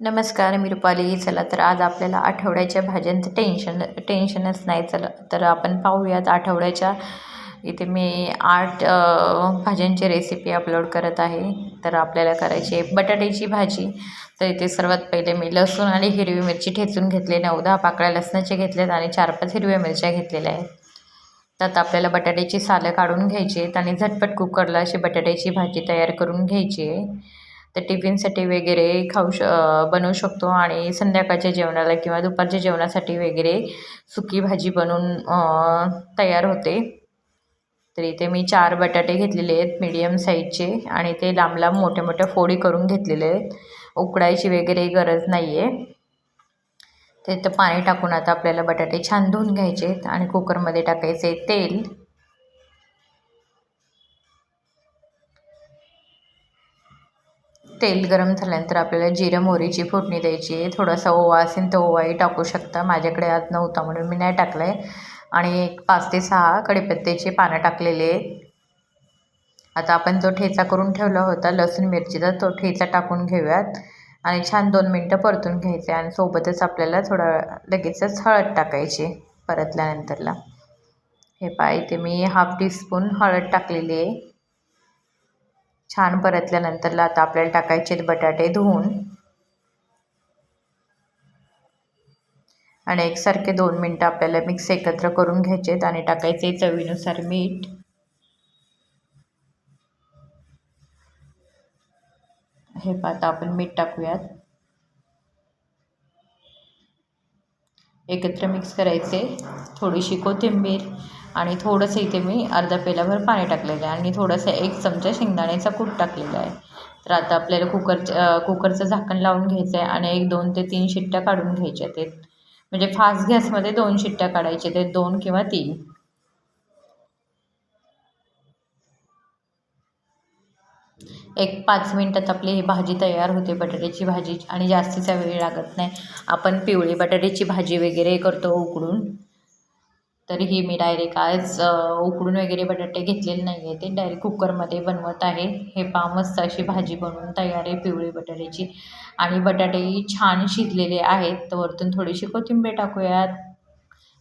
नमस्कार मी रुपाली. चला तर आज आपल्याला आठवड्याच्या भाज्यांचं टेन्शन टेन्शनच नाही. चला तर आपण पाहूयात आठवड्याच्या. इथे मी आठ भाज्यांची रेसिपी अपलोड करत आहे. तर आपल्याला करायची आहे बटाट्याची भाजी. तर इथे सर्वात पहिले मी लसूण आणि हिरवी मिरची ठेचून घेतले. नऊ दहा पाकळ्या लसणाच्या घेतल्यात आणि चार पाच हिरव्या मिरच्या घेतलेल्या आहेत. त्यात आपल्याला बटाट्याची सालं काढून घ्यायची आहेत आणि झटपट कुकरला अशी बटाट्याची भाजी तयार करून घ्यायची आहे. तर टिफिनसाठी वगैरे खाऊ श बनवू शकतो आणि संध्याकाळच्या जेवणाला किंवा दुपारच्या जेवणासाठी वगैरे सुकी भाजी बनवून तयार होते. तर इथे मी चार बटाटे घेतलेले आहेत मीडियम साईजचे आणि ते लांब लांब मोठ्या मोठ्या फोडी करून घेतलेले आहेत. उकडायची वगैरे गरज नाही आहे ते तर पाणी टाकून आता आपल्याला बटाटे छान धुवून घ्यायचे आहेत आणि कुकरमध्ये टाकायचे तेल. तेल गरम झाल्यानंतर आपल्याला जिरं मोहरीची फोडणी द्यायची आहे. थोडासा ओवा असेल तर ओवाही टाकू शकता. माझ्याकडे आज नव्हता म्हणून मी नाही टाकला आहे आणि एक पाच ते सहा कढीपत्त्याचे पानं टाकलेले आहेत. आता आपण जो ठेचा करून ठेवला होता लसूण मिरचीचा तो ठेचा टाकून घेऊयात. आणि छान दोन मिनटं परतून घ्यायचे आणि सोबतच आपल्याला थोडा लगेचच हळद टाकायची परतल्यानंतरला. हे पहा इथे मी हाफ टीस्पून हळद टाकलेली आहे. छान परतल्यानंतरला आता आपल्याला टाकायचे आहेत बटाटे धुवून. आणि एकसारखे दोन मिनटं आपल्याला मिक्स एकत्र करून घ्यायचे आहेत आणि टाकायचे चवीनुसार मीठ. हे पाहता आपण मीठ टाकूयात. एकत्र मिक्स करायचे थोडीशी कोथिंबीर आणि थोडंसं इथे मी अर्धा पेलाभर पाणी टाकलेलं आहे आणि थोडंसं एक चमचा शेंगदाण्याचा कूट टाकलेला आहे. तर आता आपल्याला कुकर कुकरचं झाकण लावून घ्यायचं आहे आणि एक दोन ते तीन शिट्ट्या काढून घ्यायच्या ते म्हणजे फास्ट गॅसमध्ये दोन शिट्ट्या काढायचे ते दोन किंवा तीन. एक पाच मिनटात आपली ही भाजी तयार होते बटाट्याची भाजी आणि जास्तीचा वेळ लागत नाही. आपण पिवळी बटाट्याची भाजी वगैरे करतो उकडून. तर हे मी डायरेक्ट आज उकडून वगैरे बटाटे घेतलेले नाही आहे ते डायरेक्ट कुकरमध्ये बनवत आहे. हे पा मस्त अशी भाजी बनवून तयार आहे पिवळी बटाट्याची. आणि बटाटेही छान शिजलेले आहेत. तर वरतून थोडीशी कोथिंबीर टाकूयात.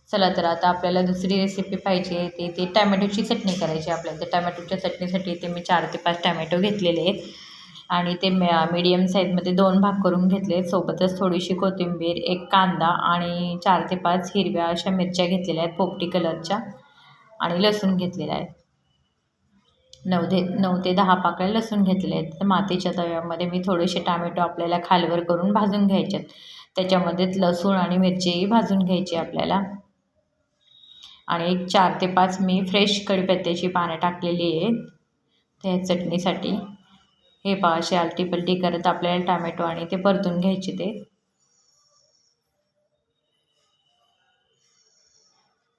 चला तर आता आपल्याला दुसरी रेसिपी पाहिजे ते ते टॅमॅटोची चटणी करायची आपल्याला. तर टॅमॅटोच्या चटणीसाठी ते मी चार ते पाच टॅमॅटो घेतलेले आहेत. आणि ते मीडियम साईजमध्ये दोन भाग करून घेतले. सोबतच थोडीशी कोथिंबीर एक कांदा आणि चार ते पाच हिरव्या अशा मिरच्या घेतलेल्या आहेत पोपटी कलरच्या आणि लसूण घेतलेला आहे. नऊ ते नऊ ते दहा पाकळ्या लसूण घेतले आहेत. तर मातीच्या तव्यामध्ये मी थोडेसे टामॅटो आपल्याला खालवर करून भाजून घ्यायचे आहेत. त्याच्यामध्ये लसूण आणि मिरचीही भाजून घ्यायची आपल्याला. आणि एक चार ते पाच मी फ्रेश कढीपत्त्याची पानं टाकलेली आहेत. त्या चटणीसाठी हे पहा अशी आलटीपलटी करत आपल्याला टामॅटो आणि ते परतून घ्यायचे ते.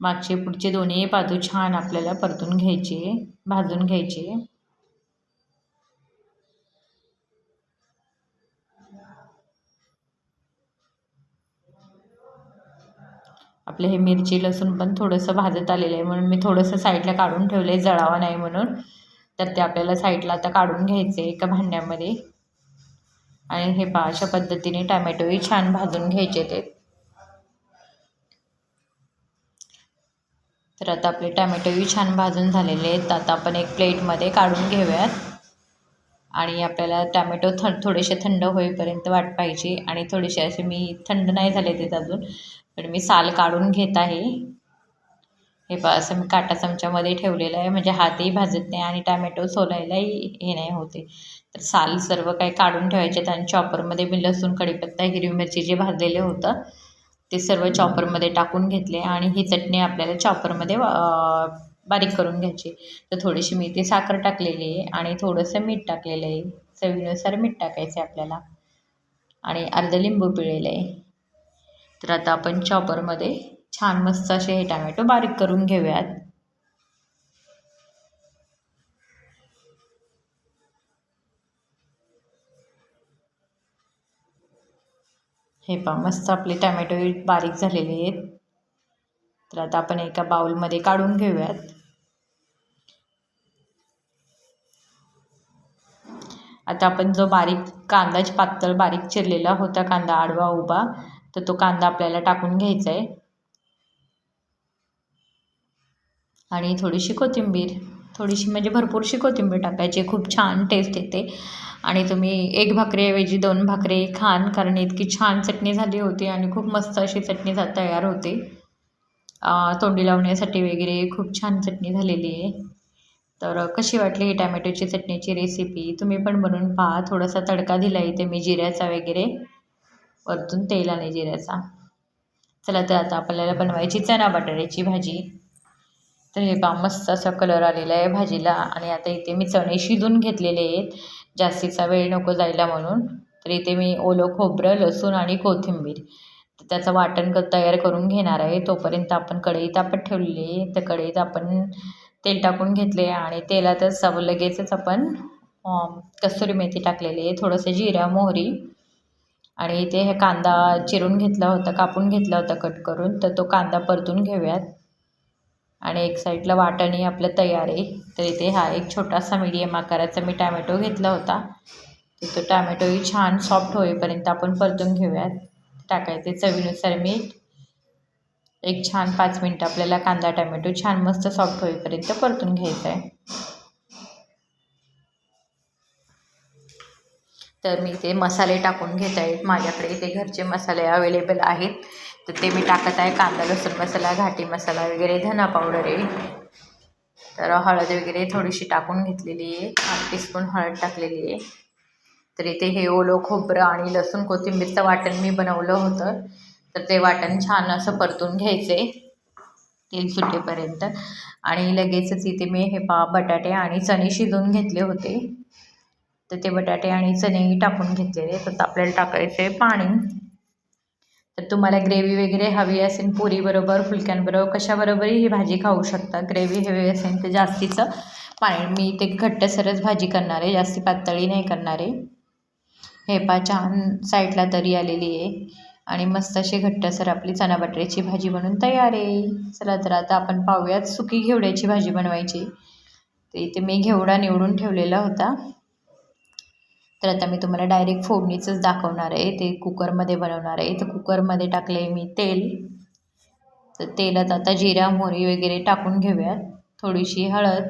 मागचे पुढचे दोन्ही बाजू छान आपल्याला परतून घ्यायचे भाजून घ्यायचे. आपले हे मिरची लसूण पण थोडंसं भाजत आलेलं आहे म्हणून मी थोडंसं साईडला काढून ठेवलं आहे जळावा नाही म्हणून. तर ते आपल्याला साईडला आता काढून घ्यायचे एका भांड्यामध्ये. आणि हे पहा अशा पद्धतीने टॅमॅटोही छान भाजून घ्यायचे ते. तर आता आपले टॅमॅटोही छान भाजून झालेले आहेत. आता आपण एक प्लेटमध्ये काढून घेऊयात. आणि आपल्याला टॅमॅटो थ थोडेसे थंड होईपर्यंत वाट पाहिजे आणि थोडेसे असे मी थंड नाही झाले ते अजून. पण मी साल काढून घेत आहे. हे पहा असं मी काटा चमच्यामध्ये ठेवलेलं आहे. म्हणजे हातही भाजत नाही आणि टॅमॅटो सोलायलाही हे नाही होते तर साल सर्व काही काढून ठेवायचे आणि चॉपरमध्ये मी लसूण कढीपत्ता हिरवी मिरची जे भाजलेले होतं ते सर्व चॉपरमध्ये टाकून घेतले आणि ही चटणी आपल्याला चॉपरमध्ये बारीक करून घ्यायची तर थोडीशी मी ते साखर टाकलेली आहे आणि थोडंसं मीठ टाकलेलं आहे. चवीनुसार मीठ टाकायचं आहे आपल्याला. आणि अर्धं लिंबू पिळलेलं आहे. तर आता आपण चॉपरमध्ये छान मस्त असे हे टॅमॅटो बारीक करून घेऊयात. हे पहा मस्त आपले टॅमॅटो बारीक झालेले आहेत. तर आता आपण एका बाउलमध्ये काढून घेऊयात. आता आपण जो बारीक कांदाच पातळ बारीक चिरलेला होता कांदा आडवा उभा तर तो कांदा आपल्याला टाकून घ्यायचा आहे आणि थोडीशी कोथिंबीर थोडीशी म्हणजे भरपूरशी कोथिंबीर टाकायची खूप छान टेस्ट येते. आणि तुम्ही एक भाकरीऐवजी दोन भाकरी खान कारण इतकी छान चटणी झाली होती आणि खूप मस्त अशी चटणी झा तयार होते. तोंडी लावण्यासाठी वगैरे खूप छान चटणी झालेली आहे. तर कशी वाटली ही टॅमॅटोची चटणीची रेसिपी तुम्ही पण बनवून पहा. थोडासा तडका दिला इथे मी जिऱ्याचा वगैरे. वरतून तेल आणि जिऱ्याचा. चला तर आता आपल्याला बनवायची चणा बटाट्याची भाजी. तर हे पा मस्त असा कलर आलेला आहे भाजीला. आणि आता इथे मी चणे शिजून घेतलेले आहेत. जास्तीचा वेळ नको जायला म्हणून. तर इथे मी ओलं खोबरं लसूण आणि कोथिंबीर. तर त्याचं वाटण क तयार करून घेणार आहे. तोपर्यंत आपण कढई तापत ठेवलेली आहे. तर कढईत आपण तेल टाकून घेतले आणि तेलातच लगेचच आपण कस्तुरी मेथी टाकलेली आहे. थोडंसं जिरा मोहरी. आणि इथे हे कांदा चिरून घेतला होता कापून घेतला होता कट करून. तर तो कांदा परतून घेऊयात. आणि एक साईडला वाटणी आपलं तयार आहे. तर इथे हा एक छोटासा मीडियम आकाराचा मी टॅमॅटो घेतला होता. तर तो टॅमॅटोही छान सॉफ्ट होईपर्यंत आपण परतून घेऊयात. टाकायचे चवीनुसार मीठ. एक छान पाच मिनटं आपल्याला कांदा टॅमॅटो छान मस्त सॉफ्ट होईपर्यंत परतून घ्यायचा आहे तर मी ते मसाले टाकून घेत आहेत. माझ्याकडे इथे घरचे मसाले अवेलेबल आहेत. तर ते मी टाकत आहे कांदा लसूण मसाला घाटी मसाला वगैरे धना पावडर आहे. तर हळद वगैरे थोडीशी टाकून घेतलेली आहे. हाफ टीस्पून हळद टाकलेली आहे. तर इथे हे ओलं खोबरं आणि लसूण कोथिंबीरचं वाटण मी बनवलं होतं. तर ते वाटण छान असं परतून घ्यायचे तेल सुटेपर्यंत. आणि लगेचच इथे मी हे पा बटाटे आणि चणे शिजवून घेतले होते. तर ते बटाटे आणि चणेही टाकून घेतलेले तर आपल्याला टाकायचे पाणी. तर तुम्हाला ग्रेव्ही वगैरे हवी असेल पुरीबरोबर फुलक्यांबरोबर कशाबरोबरही ही भाजी खाऊ शकता. ग्रेव्ही हवी असेल तर जास्तीचं पाणी. मी ते घट्टसरच भाजी करणार आहे जास्ती पातळी नाही करणार आहे. हे पा छान साईडला तरी आलेली आहे. आणि मस्त अशी घट्टसर आपली चना बटाट्याची भाजी बनवून तयार आहे. चला तर आता आपण पाहूयात सुकी घेवड्याची भाजी बनवायची. तर इथे मी घेवडा निवडून ठेवलेला होता. तर आता मी तुम्हाला डायरेक्ट फोडणीचंच दाखवणार आहे. ते कुकरमध्ये बनवणार आहे. तर कुकरमध्ये टाकले मी तेल. तर तेलात आता जिरा मोहरी वगैरे टाकून घेऊयात. थोडीशी हळद.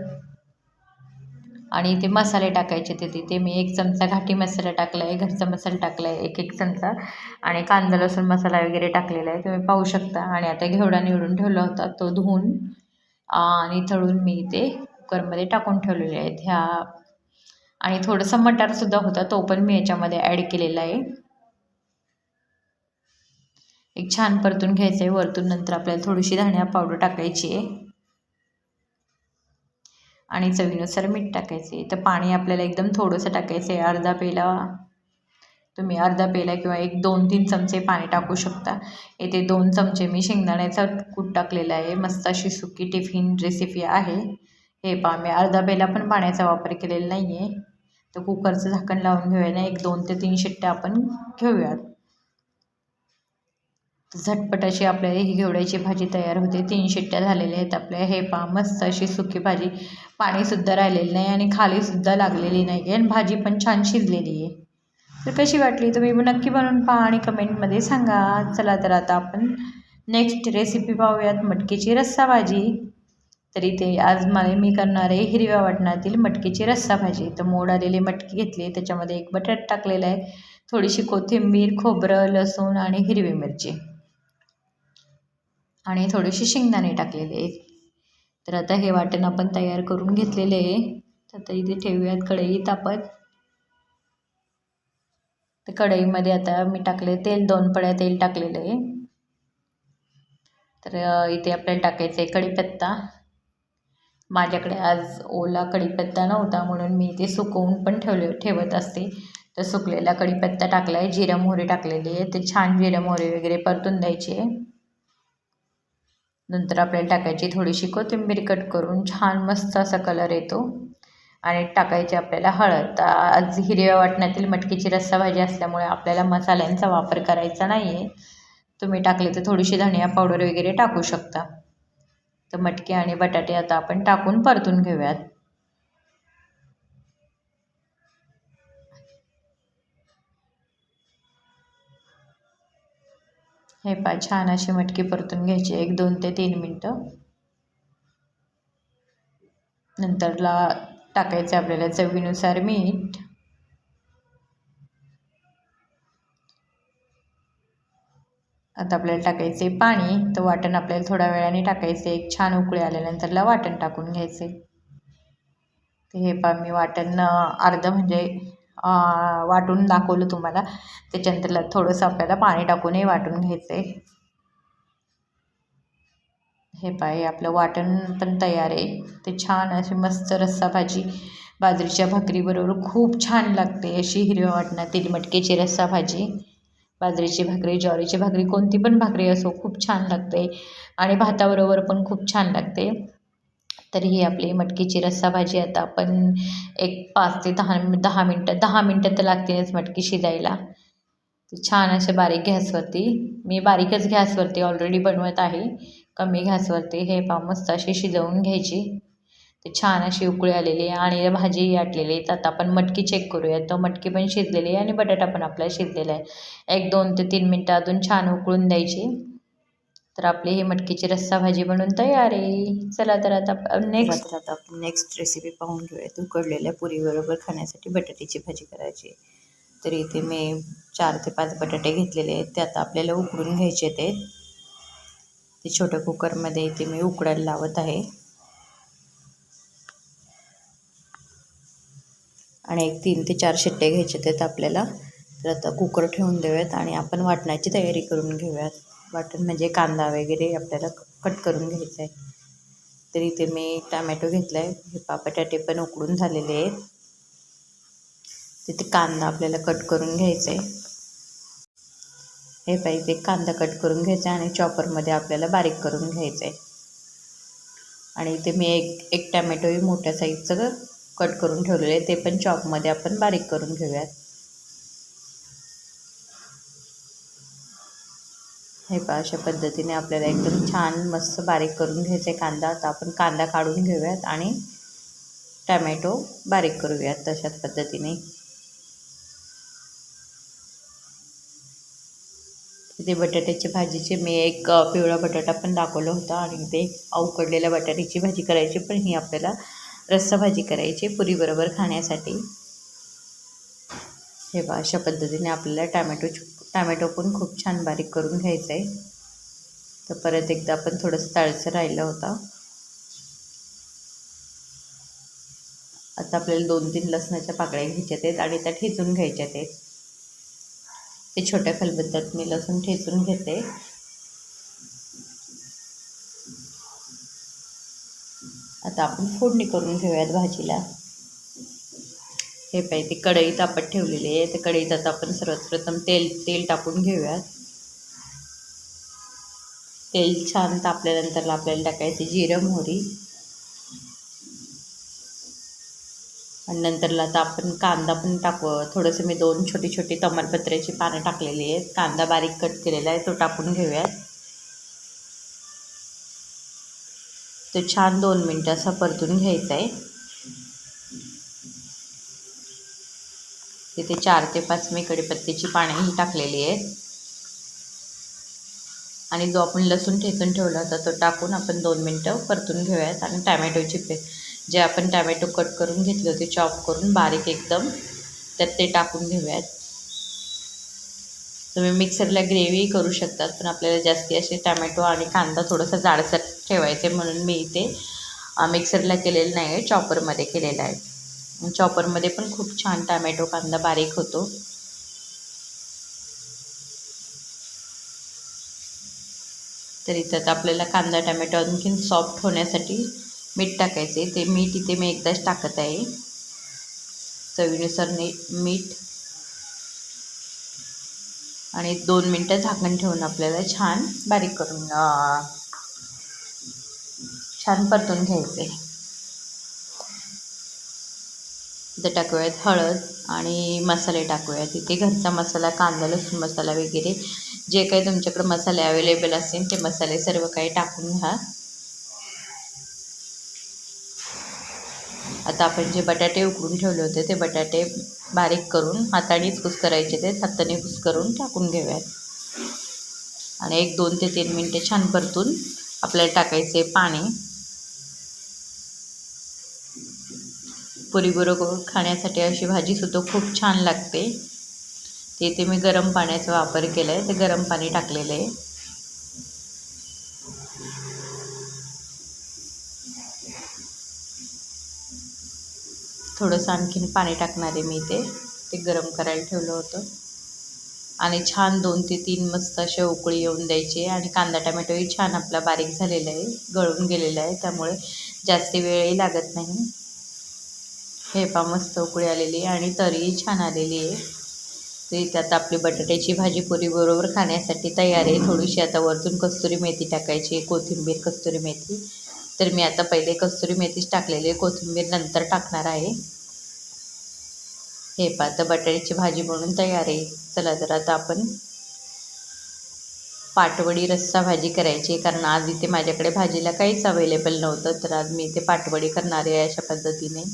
आणि ते मसाले टाकायचे ते तिथे. मी एक चमचा घाटी मसाला टाकला आहे घरचा मसाला टाकला आहे एक एक चमचा. आणि कांदा लसूण मसाला वगैरे टाकलेला आहे. तुम्ही पाहू शकता. आणि आता घेवडा निवडून ठेवला होता तो धुवून. आणि तळून मी ते कुकरमध्ये टाकून ठेवलेले आहेत. ह्या आणि थोडंसं मटारसुद्धा होता तो पण मी याच्यामध्ये ॲड केलेला आहे. एक छान परतून घ्यायचं आहे वरतून नंतर आपल्याला थोडीशी धनिया पावडर टाकायची आहे. आणि चवीनुसार मीठ टाकायचे तर पाणी आपल्याला एकदम थोडंसं टाकायचं आहे अर्धा पेला. तुम्ही अर्धा पेला किंवा एक दोन तीन चमचे पाणी टाकू शकता. येथे दोन चमचे मी शेंगदाण्याचा कूट टाकलेला आहे. मस्त अशी सुकी टिफिन रेसिपी आहे. हे पहा मी अर्धा पेला पण पाण्याचा वापर केलेला नाही आहे तर कुकरचं झाकण लावून घेऊया ना एक दोन ते तीन शिट्ट्या आपण घेऊयात झटपट अशी आपल्याला ही घेवड्याची भाजी तयार होते. तीन शिट्ट्या झालेल्या आहेत आपल्या. हे पा मस्त अशी सुकी भाजी. पाणीसुद्धा राहिलेलं नाही आणि खालीसुद्धा लागलेली नाही आहे आणि भाजी पण छान शिजलेली आहे. तर कशी वाटली तुम्ही नक्की बनवून पहा आणि कमेंटमध्ये सांगा. चला तर आता आपण नेक्स्ट रेसिपी पाहूयात. मटकीची रस्सा भाजी. तर इथे आज मला मी करणार आहे हिरव्या वाटणातील मटकीची रस्सा भाजी तर मोड आलेली मटकी घेतली त्याच्यामध्ये एक बटाट टाकलेला आहे थोडीशी कोथिंबीर खोबरं लसूण आणि हिरवी मिरची. आणि थोडीशी शेंगदाणे टाकलेले आहेत. तर आता हे वाटण आपण तयार करून घेतलेले आहे. तर आता इथे ठेवूयात कढई तापत. तर कढईमध्ये आता मी टाकले तेल दोन पड्या तेल टाकलेलं आहे. तर इथे आपल्याला टाकायचं आहे कढीपत्ता. माझ्याकडे आज ओला कढीपत्ता नव्हता म्हणून मी ते सुकवून पण ठेवले ठेवत असते. तर सुकलेला कढीपत्ता टाकला आहे जिरं मोहरी टाकलेली आहे. ते छान जिरं मोहरी वगैरे परतून द्यायची आहे. नंतर आपल्याला टाकायची थोडीशी कोथिंबीर कट करून छान मस्त असा कलर येतो. आणि टाकायची आपल्याला हळद. आज हिरव्या वाटण्यातील मटकीची रस्सा भाजी असल्यामुळे आपल्याला मसाल्यांचा वापर करायचा नाही आहे तुम्ही टाकले तर थोडीशी धनिया पावडर वगैरे टाकू शकता. तर मटकी आणि बटाटे आता आपण टाकून परतून घेऊयात. हे पा छान अशी मटकी परतून घ्यायची एक दोन ते तीन मिनटं. नंतरला टाकायचं आपल्याला चवीनुसार मीठ. आता आपल्याला टाकायचे पाणी तर वाटण आपल्याला थोड्या वेळाने टाकायचे एक छान उकळी आल्यानंतरला वाटण टाकून घ्यायचे ते हे पा मी वाटण अर्धं म्हणजे वाटून दाखवलं तुम्हाला. त्याच्यानंतरला थोडंसं आपल्याला पाणी टाकूनही वाटून घ्यायचं आहे हे पाय आपलं वाटण पण तयार आहे. ते छान अशी मस्त रस्सा भाजी. बाजरीच्या भाकरीबरोबर खूप छान लागते अशी हिरव्या वाटणं मटकीची रस्सा भाजी. बाजरीची भाकरी ज्वारीची भाकरी कोणती पण भाकरी असो खूप छान लागते. आणि भाताबरोबर पण खूप छान लागते. तर ही आपली मटकीची रस्सा भाजी आता आपण एक पाच ते दहा दहा मिनटं दहा मिनटं तर लागतीलच मटकी शिजायला. छान असे बारीक गॅसवरती मी बारीकच गॅसवरती ऑलरेडी बनवत आहे. कमी गॅसवरती हे पा मस्त अशी शिजवून घ्यायची. छान अशी उकळी आलेली आहे आणि भाजी आटलेली आहे. तर आता आपण मटकी चेक करूया. तर मटकी पण शिजलेली आहे आणि बटाटा पण आपला शिजलेला आहे. एक दोन ते तीन मिनटं अजून छान उकळून द्यायची. तर आपली ही मटकीची रस्सा भाजी बनून तयार आहे. चला तर आता नेक्स्ट आता आपण नेक्स्ट रेसिपी पाहून घेऊयात उकडलेल्या पुरीबरोबर खाण्यासाठी बटाट्याची भाजी करायची. तर इथे मी चार ते पाच बटाटे घेतलेले आहेत. ते आता आपल्याला उकडून घ्यायचे ते ते छोट्या कुकरमध्ये इथे मी उकडायला लावत आहे. आणि एक तीन ते चार शिट्टे घ्यायचे आहेत आपल्याला. तर आता कुकर ठेवून देऊयात आणि आपण वाटण्याची तयारी करून घेऊयात. वाटण म्हणजे कांदा वगैरे आपल्याला कट करून घ्यायचा आहे. तर इथे मी टमॅटो घेतला आहे हे पापटाटे पण उकडून झालेले आहेत. तिथे कांदा आपल्याला कट करून घ्यायचा आहे. हे पाहिजे कांदा कट करून घ्यायचा आहे आणि चॉपरमध्ये आपल्याला बारीक करून घ्यायचं आहे. आणि इथे मी एक एक टॅमॅटोही मोठ्या साईजचं कट करून ठेवलेले आहे ते पण चॉपमध्ये आपण बारीक करून घेऊयात. हे पहा अशा पद्धतीने आपल्याला एकदम छान मस्त बारीक करून घ्यायचा आहे कांदा. आता आपण कांदा काढून घेऊयात आणि टमॅटो बारीक करूयात तशाच पद्धतीने. इथे बटाट्याची भाजीचे मी एक पिवळा बटाटा पण दाखवला होता आणि ते अवकडलेल्या बटाट्याची भाजी करायची पण ही आपल्याला रस्सा भाजी करायची पुरीबरोबर खाण्यासाठी. हे बा अशा पद्धतीने आपल्याला टॅमॅटो टॅमॅटो पण खूप छान बारीक करून घ्यायचं आहे तर परत एकदा आपण थोडंसं ताळसं राहिलं होता. आता आपल्याला दोन तीन लसणाच्या पाकळ्या घ्यायच्यात आहेत आणि त्या ठेचून घ्यायच्यात आहेत. ते छोट्या खलबत्त्यात मी लसूण ठेचून घेते. आता आपण फोडणी करून घेऊयात भाजीला. हे पाहिजे ते कढई तापत ठेवलेली आहे. त्या कढईत आता आपण सर्वात प्रथम तेल तेल टाकून घेऊयात. तेल छान तापल्यानंतर आपल्याला टाकायचे जिरं मोहरी. आणि नंतरला आता आपण कांदा पण टाकू. थोडंसं मी दोन छोटी छोटी तमालपत्र्याची पानं टाकलेली आहेत. कांदा बारीक कट केलेला आहे तो टाकून घेऊयात. तो छान दोन मिनटं असा परतून घ्यायचा आहे तिथे चार ते पाच मी कडीपत्त्याची पानेही टाकलेली आहेत. आणि जो आपण लसूण ठेचून ठेवला होता तो टाकून आपण दोन मिनटं परतून घेऊयात. आणि टॅमॅटोची पे जे आपण टॅमॅटो कट करून घेतले होते चॉप करून बारीक एकदम तर ते टाकून घेऊयात. तुम्ही मिक्सरला ग्रेव्ही करू शकतात पण आपल्याला जास्ती असे टॅमॅटो आणि कांदा थोडंसं जाडसर ठेवायचे म्हणून मी इथे मिक्सरला केलेलं नाही आहे चॉपरमध्ये केलेलं आहे. चॉपरमध्ये पण खूप छान टॅमॅटो कांदा बारीक होतो. तर इथं आपल्याला कांदा टॅमॅटो आणखीन सॉफ्ट होण्यासाठी मीठ टाकायचे ते मीठ इथे मी एकदाच टाकत आहे. चवीनुसार मीठ आणि दोन मिनटं झाकण ठेवून आपल्याला छान बारीक करून छान परतून घ्यायचे. इथं टाकूयात हळद आणि मसाले टाकूयात. इथे घरचा मसाला कांदा लसूण मसाला वगैरे जे काही तुमच्याकडे मसाले अवेलेबल असतील ते मसाले सर्व काही टाकून घ्या. आता आपण जे बटाटे उकडून ठेवले होते ते बटाटे बारीक करून हातानेच कुस करायचे ते हाताने कुस करून टाकून घेऊयात. आणि एक दोन ते तीन मिनटे छान परतून आपल्याला टाकायचे पाणी. पुरीबरोबर खाण्यासाठी अशी भाजीसुद्धा खूप छान लागते. ते इथे मी गरम पाण्याचा वापर केला आहे ते गरम पाणी टाकलेलं आहे. थोडंसं आणखीन पाणी टाकणार आहे मी ते ते गरम करायला ठेवलं होतं. आणि छान दोन ते तीन मस्त असे उकळी येऊन द्यायचे. आणि कांदा टमॅटोही छान आपला बारीक झालेला आहे गळून गेलेला आहे त्यामुळे जास्त वेळही लागत नाही. हे पा मस्त उकळी आलेली आहे आणि तरीही छान आलेली आहे. ते त्यात आपली बटाट्याची भाजी पुरीबरोबर खाण्यासाठी तयार आहे. थोडीशी आता वरतून कस्तुरी मेथी टाकायची कोथिंबीर कस्तुरी मेथी. तर मी आता पहिले कस्तुरी मेथीच टाकलेली आहे. कोथिंबीर नंतर टाकणार आहे. हे पा आता बटाट्याची भाजी बनवून तयार आहे. चला तर आता आपण पाटवडी रस्सा भाजी करायची कारण आज इथे माझ्याकडे भाजीला काहीच अवेलेबल नव्हतं. तर आज मी इथे पाटवडी करणार आहे अशा पद्धतीने.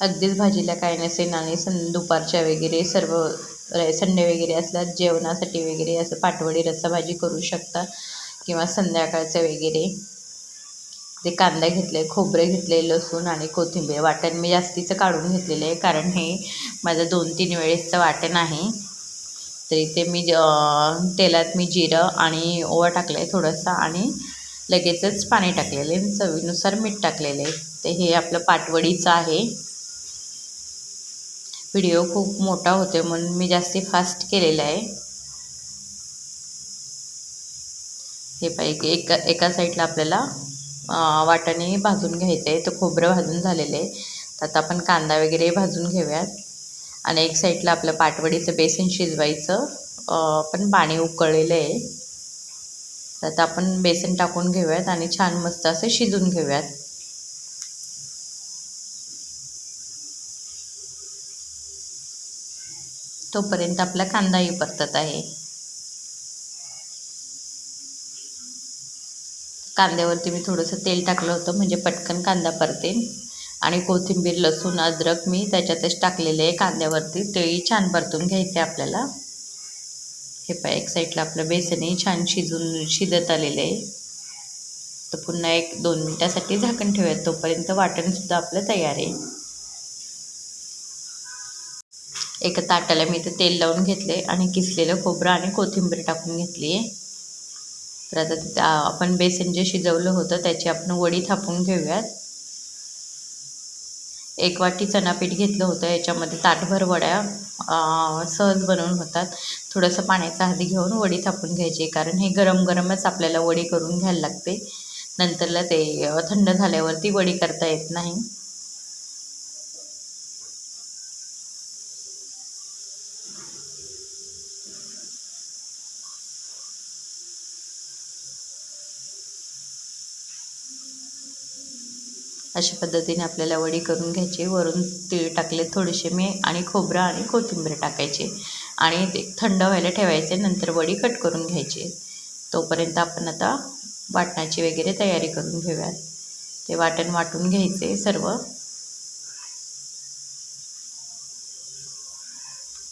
अगदीच भाजीला काय नसेल आणि सं दुपारच्या वगैरे सर्व संडे वगैरे असल्यास जेवणासाठी वगैरे असं पाटवडी रस्सा भाजी करू शकता. किंवा संध्याकाळचं वगैरे. ते कांदा घेतले खोबरे घेतले लसूण आणि कोथिंबीर. वाटण मी जास्तीचं काढून घेतलेलं आहे कारण हे माझं दोन तीन वेळेसचं वाटण आहे. तर इथे मी तेलात मी जिरं आणि ओवा टाकलं आहे थोडंसं आणि लगेचच पाणी टाकलेलं आहे. चवीनुसार मीठ टाकलेलं आहे. तर हे आपलं पाटवडीचं आहे. व्हिडिओ खूप मोठा होतो म्हणून मी जास्ती फास्ट केलेला आहे. हे पाहिजे एका एका साईडला आपल्याला वाटाणे भाजून घ्यायचं आहे तर खोबरं भाजून झालेलं आहे तर आता आपण कांदा वगैरे भाजून घेऊयात. आणि एक साईडला आपलं पाटवडीचं बेसन शिजवायचं. पण पाणी उकळलेलं आहे. तर आता आपण बेसन टाकून घेऊयात आणि छान मस्त असं शिजून घेऊयात. तोपर्यंत आपला कांदाही परतत आहे. कांद्यावरती मी थोडंसं तेल टाकलं होतं म्हणजे पटकन कांदा परतेन आणि कोथिंबीर लसूण अद्रक मी त्याच्यातच टाकलेले आहे कांद्यावरती. तेही छान परतून घ्यायचे आपल्याला. हे पाय एक साईडला आपलं बेसनही छान शिजून शिजत आलेलं आहे. तर पुन्हा एक दोन मिनटासाठी झाकण ठेवूयात तोपर्यंत वाटणसुद्धा आपलं तयार आहे. एका ताटाला मी इथं तेल लावून घेतले आणि किसलेलं खोबरं आणि कोथिंबीर टाकून घेतली आहे तर आता आपण बेसन जे शिजवलं होतं त्याची आपण वडी थापून घेऊयात. एक वाटी चणापीठ घेतलं होतं याच्यामध्ये ताटभर वड्या सहज बनवून होतात. थोडंसं पाण्याचा आधी घेऊन वडी थापून घ्यायची कारण हे गरम गरमच आपल्याला वडी करून घ्यायला लागते. नंतरला ते थंड झाल्यावरती वडी करता येत नाही. अशा पद्धतीने आपल्याला वडी करून घ्यायची. वरून तीळ टाकले थोडेसे मी आणि खोबरं आणि कोथिंबीर टाकायचे. आणि ते थंड व्हायला ठेवायचे. नंतर वडी कट करून घ्यायची. तोपर्यंत आपण आता वाटणाची वगैरे तयारी करून घेऊयात. ते वाटण वाटून घ्यायचे सर्व.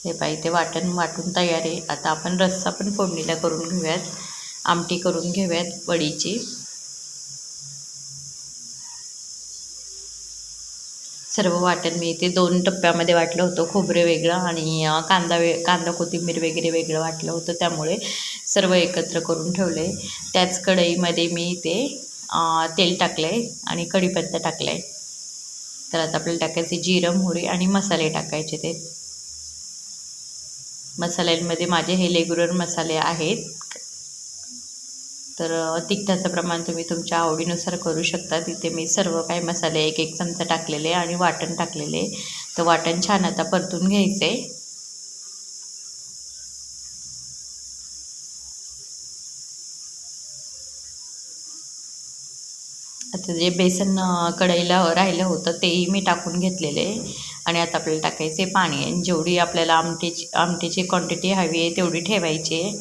हे पाहिजे ते वाटण वाटून तयार आहे. आता आपण रस्सा पण फोडणीला करून घेऊयात. आमटी करून घेऊयात वडीची. सर्व वाटण मी ते दोन टप्प्यामध्ये वाटलं होतं. खोबरे वेगळं आणि कांदा वे कांदा कोथिंबीर वगैरे वेगळं वाटलं होतं. त्यामुळे सर्व एकत्र करून ठेवले. त्याच कढईमध्ये मी ते तेल टाकलं आहे आणि कढीपत्ता टाकला आहे तर आता आपल्याला टाकायचे जिरं मोहरी आणि मसाले टाकायचे ते. मसाल्यांमध्ये माझे हे रेग्युलर मसाले आहेत. तर तिखटाचं प्रमाण तुम्ही तुमच्या आवडीनुसार करू शकता. तिथे मी सर्व काही मसाले एक एक चमचा टाकलेले आणि वाटण टाकलेले. तर वाटण छान आता परतून घ्यायचं. आहे आता जे बेसन कढईला राहिलं होतं तेही मी टाकून घेतलेले. आणि आता आपल्याला टाकायचे पाणी. आणि जेवढी आपल्याला आमटीची आमटीची क्वांटिटी हवी आहे तेवढी ठेवायची आहे.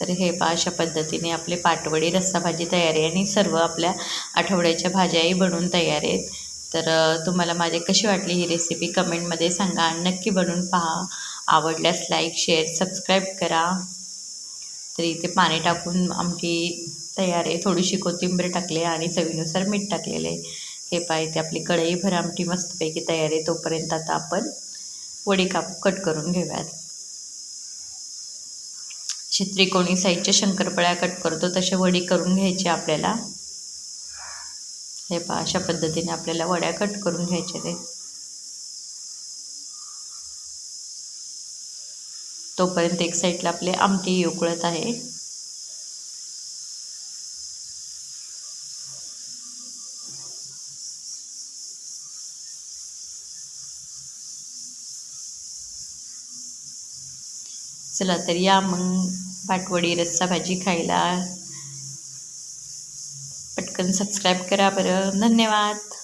तर हे पा अशा पद्धतीने आपले पाटवडी रस्सा भाजी तयार आहे आणि सर्व आपल्या आठवड्याच्या भाज्याही बनवून तयार आहेत. तर तुम्हाला माझे कशी वाटली ही रेसिपी कमेंटमध्ये सांगा आणि नक्की बनवून पहा. आवडल्यास लाईक शेअर सबस्क्राईब करा. तर इथे पाणी टाकून आमटी तयार आहे. थोडीशी कोथिंबीर टाकली आणि चवीनुसार मीठ टाकलेलं आहे. हे इथे आपली कढईभर आमटी मस्तपैकी तयार आहे. तोपर्यंत आता आपण वडी काप कट करून घेऊयात. जे त्रिकोणी साईजच्या शंकरपळ्या कट करतो तसे वडी करून घ्यायची आपल्याला. हे पहा अशा पद्धतीने आपल्याला वड्या कट करून घ्यायच्या ते तोपर्यंत एक साईडला आपले आमटी उकळत आहे. चला तर या मग पाटवडी रस्सा भाजी खायला. पटकन सबस्क्राईब करा बरं. धन्यवाद.